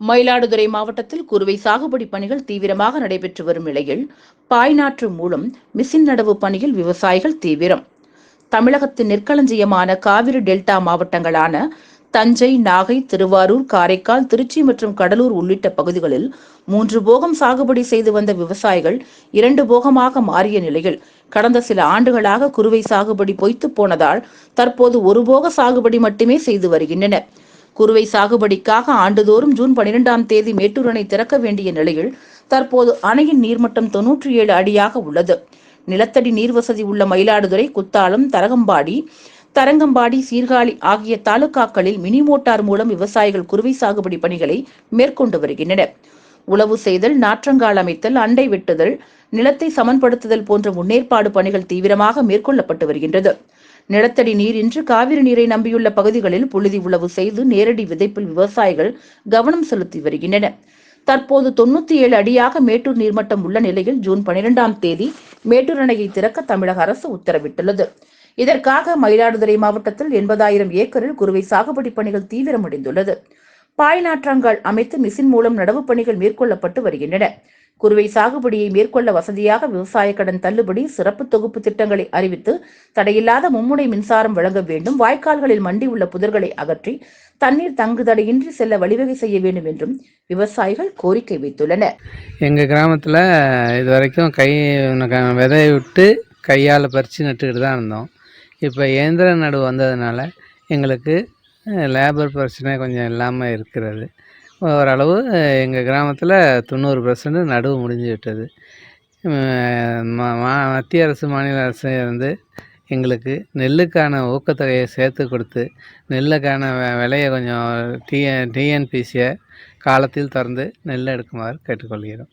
மயிலாடுதுறை மாவட்டத்தில் குறுவை சாகுபடி பணிகள் தீவிரமாக நடைபெற்று வரும் நிலையில் பாய்நாற்று மூலம் மிஷின் நடவு பணியில் விவசாயிகள் தீவிரம். தமிழகத்தின் நெற்களஞ்சியமான காவிரி டெல்டா மாவட்டங்களான தஞ்சை நாகை திருவாரூர் காரைக்கால் திருச்சி மற்றும் கடலூர் உள்ளிட்ட பகுதிகளில் மூன்று போகம் சாகுபடி செய்து வந்த விவசாயிகள் இரண்டு போகமாக மாறிய நிலையில் கடந்த சில ஆண்டுகளாக குறுவை சாகுபடி பொய்த்து போனதால் தற்போது ஒரு போக சாகுபடி மட்டுமே செய்து வருகின்றனர். குறுவை சாகுபடிக்காக ஆண்டுதோறும் ஜூன் பனிரெண்டாம் தேதி மேட்டூர் அணை திறக்க வேண்டிய நிலையில் தற்போது அணையின் நீர்மட்டம் தொன்னூற்றி ஏழு அடியாக உள்ளது. நிலத்தடி நீர்வசதி உள்ள மயிலாடுதுறை குத்தாலம் தரகம்பாடி தரங்கம்பாடி சீர்காழி ஆகிய தாலுகாக்களில் மினி மோட்டார் மூலம் விவசாயிகள் குறுவை சாகுபடி பணிகளை மேற்கொண்டு வருகின்றனர். உழவு செய்தல் நாற்றங்கால் அமைத்தல் அண்டை வெட்டுதல் நிலத்தை சமன்படுத்துதல் போன்ற முன்னேற்பாடு பணிகள் தீவிரமாக மேற்கொள்ளப்பட்டு வருகின்றது. நிலத்தடி நீர் இன்று காவிரி நீரை நம்பியுள்ள பகுதிகளில் புழுதி உழவு செய்து நேரடி விதைப்பில் விவசாயிகள் கவனம் செலுத்தி வருகின்றனர். தற்போது தொண்ணூத்தி ஏழு அடியாக மேட்டூர் நீர்மட்டம் உள்ள நிலையில் ஜூன் பனிரெண்டாம் தேதி மேட்டூர் அணையை திறக்க தமிழக அரசு உத்தரவிட்டுள்ளது. இதற்காக மயிலாடுதுறை மாவட்டத்தில் எண்பதாயிரம் ஏக்கரில் குறுவை சாகுபடி பணிகள் தீவிரமடைந்துள்ளது. பாய்நாற்றங்கள் அமைத்து மிஷின் மூலம் நடவு பணிகள் மேற்கொள்ளப்பட்டு வருகின்றன. குறுவை சாகுபடியை மேற்கொள்ள வசதியாக விவசாய கடன் தள்ளுபடி சிறப்பு தொகுப்பு திட்டங்களை அறிவித்து தடையில்லாத மும்முனை மின்சாரம் வழங்க வேண்டும் வாய்க்கால்களில் மண்டி உள்ள புதர்களை அகற்றி தண்ணீர் தங்குதடையின்றி செல்ல வழிவகை செய்ய வேண்டும் என்றும் விவசாயிகள் கோரிக்கை வைத்துள்ளனர். எங்கள் கிராமத்தில் இது வரைக்கும் கை விதையை விட்டு கையால் பறித்து நட்டுக்கிட்டு தான் இருந்தோம். இப்போ இயந்திர நடுவு வந்ததுனால எங்களுக்கு லேபர் பிரச்சனை கொஞ்சம் இல்லாமல் இருக்கிறது. ஓரளவு எங்கள் கிராமத்தில் தொண்ணூறு பர்சன்ட் நடுவு முடிஞ்சு விட்டது. மா- மத்திய அரசு மாநில அரசு வந்து எங்களுக்கு நெல்லுக்கான ஊக்கத்தொகையை சேர்த்து கொடுத்து நெல்லுக்கான விலையை கொஞ்சம் டிஎன் டிஎன்பிசியை காலத்தில் திறந்து நெல் எடுக்குமாறு கேட்டுக்கொள்கிறோம்.